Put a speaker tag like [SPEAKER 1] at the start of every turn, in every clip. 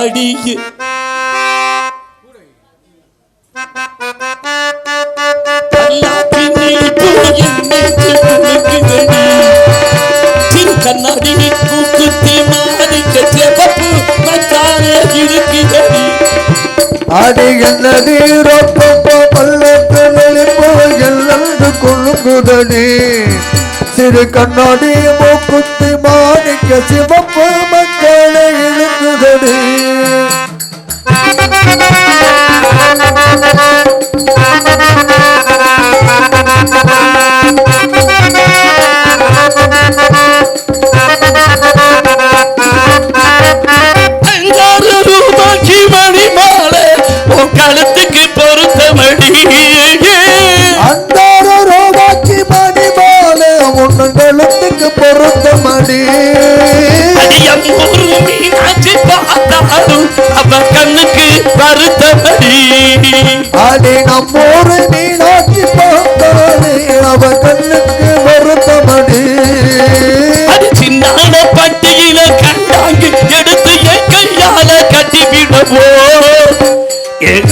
[SPEAKER 1] அடிக்கு கண்ணாடி கூக்குத்தி மாறி
[SPEAKER 2] கட்டிய பப்பு மச்சாரே இருக்குதடி அடிகண்டது ரொப்பப்போ பல்லத்து சிறு கண்ணாடி மூக்குத்தி மாணிக்க சிவப்பு மக்களை இழுக்குதடி.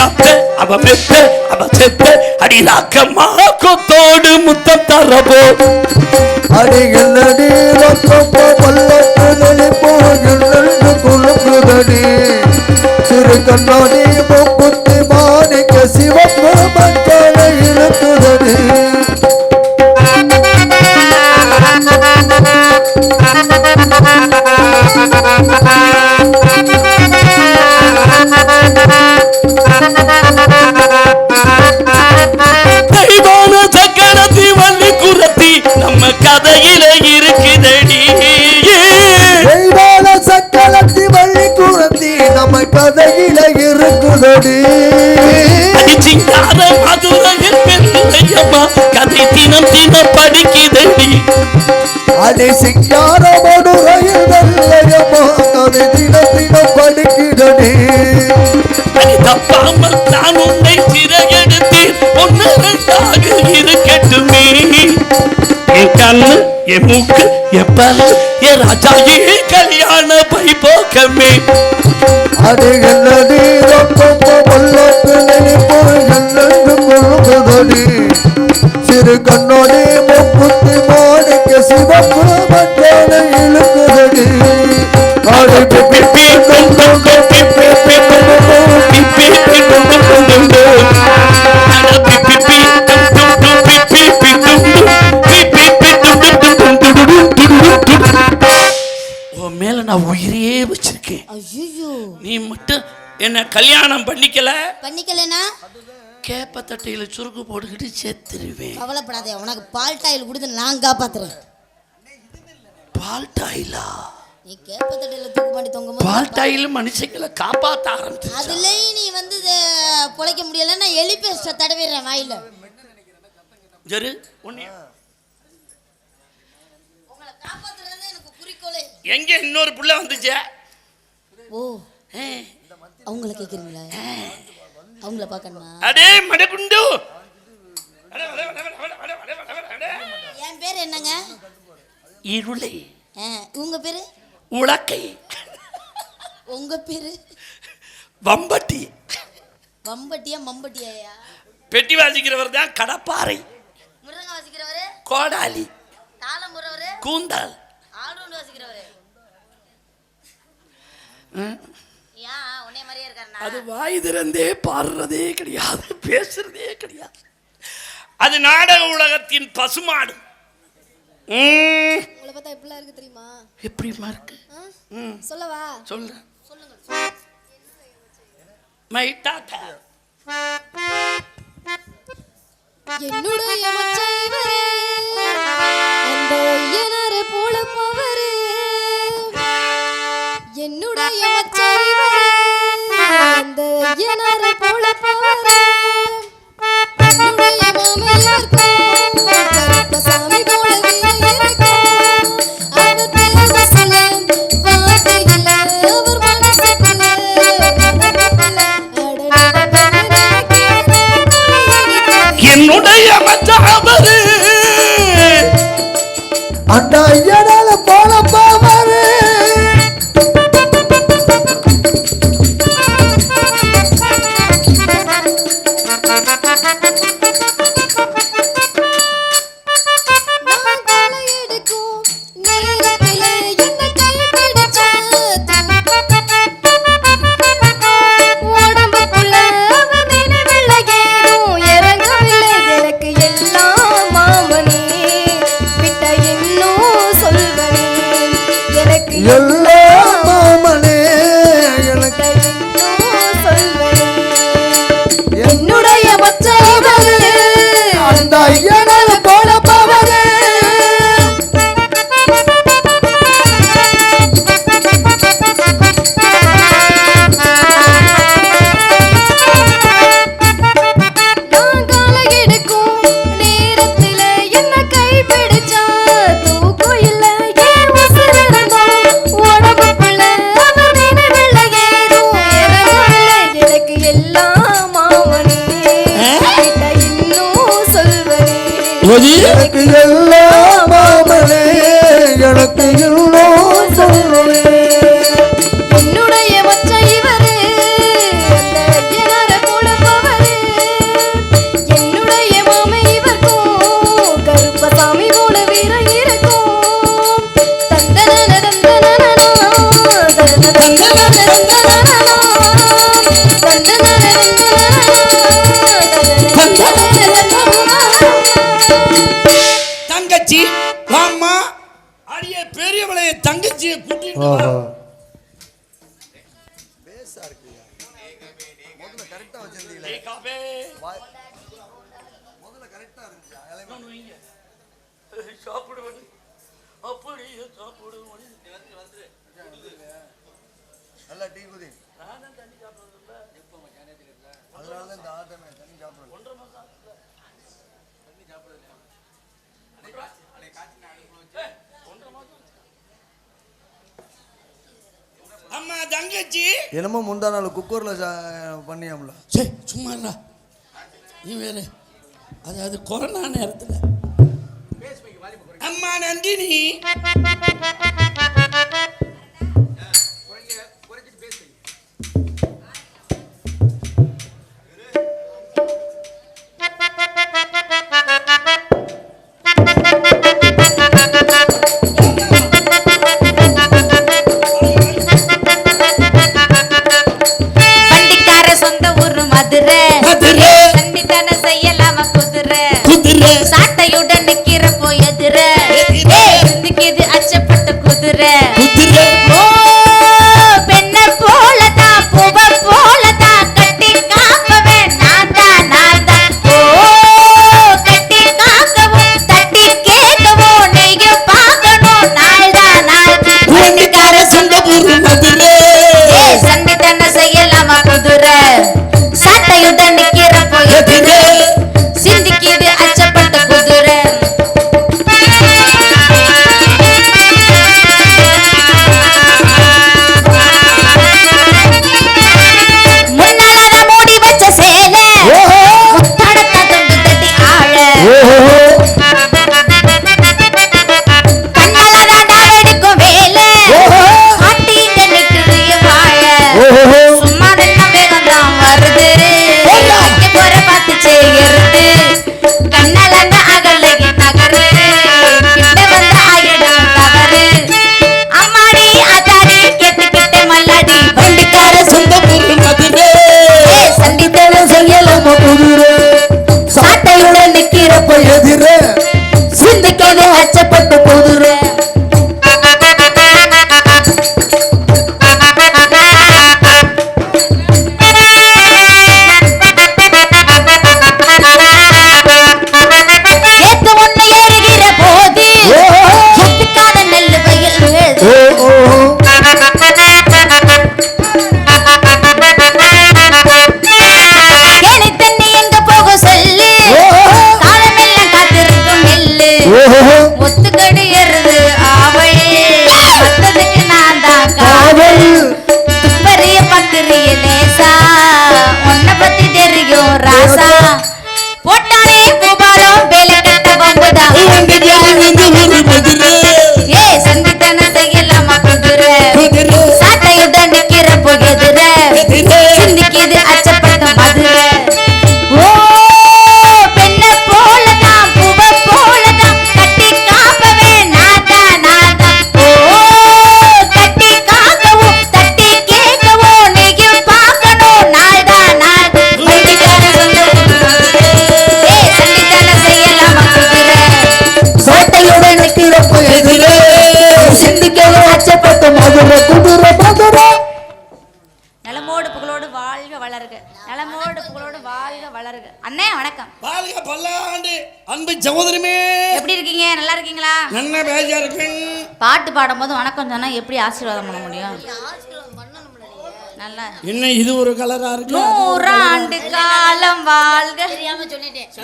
[SPEAKER 1] அபதாப்பே அவ
[SPEAKER 2] பெப்பே அவ
[SPEAKER 1] பெப்பே அடிலாக்கமா கொத்தோடு முத்தம்
[SPEAKER 2] தரபோ. அடிகளடி ரொக்கப்போ பல்லக்கு நெளிப்போ எண்ணெண்டு துளுக்குதடி சிறு கண்ணாடி
[SPEAKER 1] அது சிங்காரமோடு ரயில் தினம் தினம் படுக்கிறதே தப்பாமல் நான் உன்னை சிறையெடுத்தேன். ஒன்று ரெண்டாக இருக்கட்டுமே. என் கண்ணு என் மூக்கு என் பல்லு என் ராஜாயே கல்யாண
[SPEAKER 2] பை போக்கமே. அது என்னது சிறு கண்ணோடி சிவப்பு
[SPEAKER 1] மேல நான் உயிரையே வச்சிருக்கேன். நீ மட்டும் என்ன கல்யாணம் பண்ணிக்கல?
[SPEAKER 3] பண்ணிக்கலனா?
[SPEAKER 1] கேப்ப தட்டையில சுருக்கு போட்டுக்கிட்டு சேர்த்துருவேன்.
[SPEAKER 3] கவலைப்படாதே உனக்கு பால் டாயில் கொடுத்து நான் காப்பாத்துறேன்.
[SPEAKER 1] பால்டாயிலா?
[SPEAKER 3] நீ கேப்பத்தடையில தூக்கு மாட்டி
[SPEAKER 1] தொங்கும் பால்டாயில் மனுஷங்களை காப்பாத்த ஆரம்பிச்சு
[SPEAKER 3] அதுலயும் நீ வந்து புழைக்க முடியலன்னா எலி பேஸ்ட தடவிடுறேன் வாயில. சரி ஒன்னு
[SPEAKER 1] எங்க இன்னொரு புள்ள வந்துச்சு?
[SPEAKER 3] ஓ அவங்கள கேக்குறீங்களா? அவங்கள பார்க்கணுமா?
[SPEAKER 1] அடே மடக்குண்டு.
[SPEAKER 3] என் பேர் என்னங்க?
[SPEAKER 1] இருளை.
[SPEAKER 3] உங்க பேரு?
[SPEAKER 1] உலக்கை.
[SPEAKER 3] உங்க பேரு?
[SPEAKER 1] வம்பட்டி.
[SPEAKER 3] வம்பட்டியா மம்பட்டியாயா?
[SPEAKER 1] பெட்டி வாசிக்கிறவர் தான் கடப்பாறை.
[SPEAKER 3] முருங்க வாசிக்கிறவரு?
[SPEAKER 1] கோடாலி.
[SPEAKER 3] தாளம் முறவரு
[SPEAKER 1] கூந்தல்.
[SPEAKER 3] ஆல்ரவுண்ட் வாசிக்கிறவரு?
[SPEAKER 1] அது வாய் திறந்தே பாடுறதே கிடையாது பேசுறதே கிடையாது. அது நாடக உலகத்தின் பசுமாடு.
[SPEAKER 4] உங்களை பார்த்தா எப்படிலாம் இருக்கு தெரியுமா?
[SPEAKER 1] எப்படிமா இருக்கு?
[SPEAKER 4] சொல்லவா?
[SPEAKER 3] சொல்லுங்க
[SPEAKER 1] மை தாத்தா.
[SPEAKER 4] என்னுடைய மச்சான் இவரே அந்த ஐயனாரை போல போவரே என்னுடைய மச்சான் இவரே அந்த ஐயனாரை போல போவரே என்னுடைய மாமையாருக்கும்
[SPEAKER 1] என்னுடைய
[SPEAKER 2] மச்சான் அவரு அண்ணா
[SPEAKER 1] எல்ல
[SPEAKER 2] எனக்கு எல்லாம் மாமனே எனக்கு எல்லாம் சொல்லே
[SPEAKER 4] என்னுடைய மச்சான் இவரு ஐயனார குலப்பவரு என்னுடைய மாமை கருப்பசாமி போல வீரம் இருக்கும்
[SPEAKER 1] தங்கச்சி வாம்மா. அடியே பெரியவளைய தங்கச்சியை கூட்டிட்டு சாப்பிடுவது. அப்படியே சாப்பிடுவது.
[SPEAKER 2] நல்லா டீ குதி அதனால தான் இந்த ஆட்டமே தண்ணி சாப்பிடுறது.
[SPEAKER 1] அம்மா தங்கச்சி.
[SPEAKER 2] என்னமோ முந்தா நாள் குக்கர்ல பண்ணியாம்ல.
[SPEAKER 1] சே சும்மா இருடா. நீ வேறு. அதாவது கொரோனா நேரத்தில். அம்மா நந்தினி.
[SPEAKER 5] வண்டிக்கார え! எதிரே
[SPEAKER 1] சகோதரமே.
[SPEAKER 5] எப்படி இருக்கீங்க? நல்லா இருக்கீங்களா?
[SPEAKER 1] நன்ன பேஜா இருக்கேன்.
[SPEAKER 5] பாட்டு பாடும்போது வணக்கம் சொன்னா எப்படி ஆசீர்வாதம் பண்ண முடியும்? நல்லா.
[SPEAKER 1] என்ன இது ஒரு கலரா இருக்கு?
[SPEAKER 5] நூறாண்டு காலம் வாழ்க.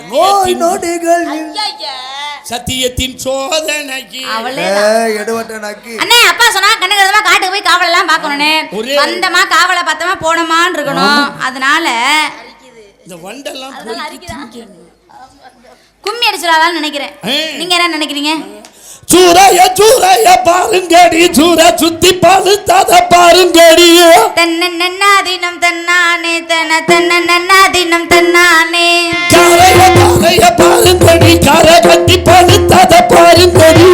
[SPEAKER 2] நோய் நொடிகள்.
[SPEAKER 1] சத்தியத்தின் சோதனைக்கு.
[SPEAKER 5] அவளே
[SPEAKER 2] ஏய், எடுவட்ட நக்கி.
[SPEAKER 5] அண்ணே அப்பா சொன்னா கண்ணுக்கு காட்டுக்கு போய் காவல் எல்லாம் பாக்கணும்னே
[SPEAKER 1] ஒரே-
[SPEAKER 5] வந்தமா காவலை பார்த்தமா போனோமான்னு இருக்கணும். அதனால
[SPEAKER 1] இந்த வண்டெல்லாம்
[SPEAKER 5] கும்மி அடிச்சிடாதான்னு நினைக்கிறேன். நீங்க என்ன நினைக்கிறீங்க?
[SPEAKER 1] சூறைய சூறைய பாருங்கடி சூற சுத்தி பாலுத்தாத பாருங்கடி.
[SPEAKER 5] தன்னன்னாதினம் தன்னானே தன தன்னன்னாதினம் தன்னானே.
[SPEAKER 1] காரைய பாருங்கடி காரை கட்டி பாலுத்தாத பாருங்கடி.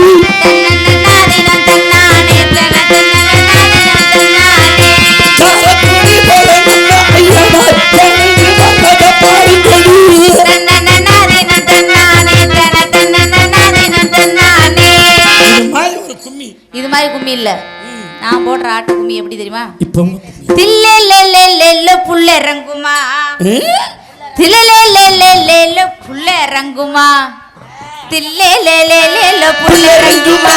[SPEAKER 5] நான் போடுற ஆட்டு கும்மி எப்படி தெரியுமா?
[SPEAKER 1] இப்போ
[SPEAKER 5] தில்லெல்லெல்லெல்ல புள்ள இறங்குமா தில்லெல்லெல்லெல்ல புள்ள இறங்குமா தில்லெல்லெல்லெல்ல புள்ள இறங்குமா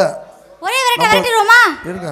[SPEAKER 5] இல்ல ஒரே விரட்டு விரட்டிடுவோமா இருக்க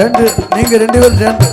[SPEAKER 2] ரெண்டு நீங்க ரெண்டு பேரும் சேர்ந்து.